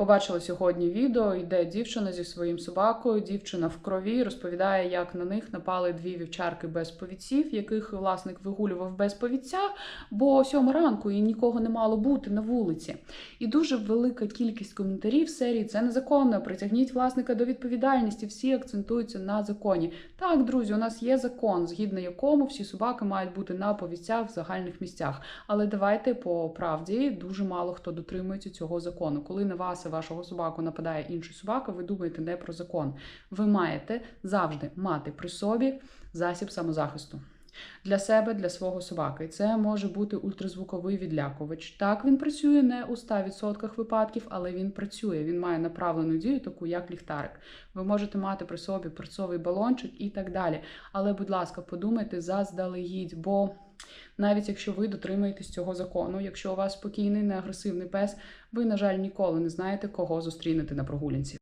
Побачила сьогодні відео, йде дівчина зі своїм собакою. Дівчина в крові розповідає, як на них напали дві вівчарки без повідців, яких власник вигулював без повідця, бо сьома ранку і нікого не мало бути на вулиці. І дуже велика кількість коментарів в серії це незаконно. Притягніть власника до відповідальності. Всі акцентуються на законі. Так, друзі, у нас є закон, згідно якому всі собаки мають бути на повідцях в загальних місцях. Але давайте по правді дуже мало хто дотримується цього закону. Коли на вас вашого собаку нападає інший собака, ви думаєте не про закон. Ви маєте завжди мати при собі засіб самозахисту. Для себе, для свого собаки. Це може бути ультразвуковий відлякувач. Так, він працює не у 100% випадків, але він працює. Він має направлену дію, таку як ліхтарик. Ви можете мати при собі перцовий балончик і так далі. Але, будь ласка, подумайте заздалегідь, бо навіть якщо ви дотримуєтесь цього закону, якщо у вас спокійний, неагресивний пес, ви, на жаль, ніколи не знаєте, кого зустрінете на прогулянці.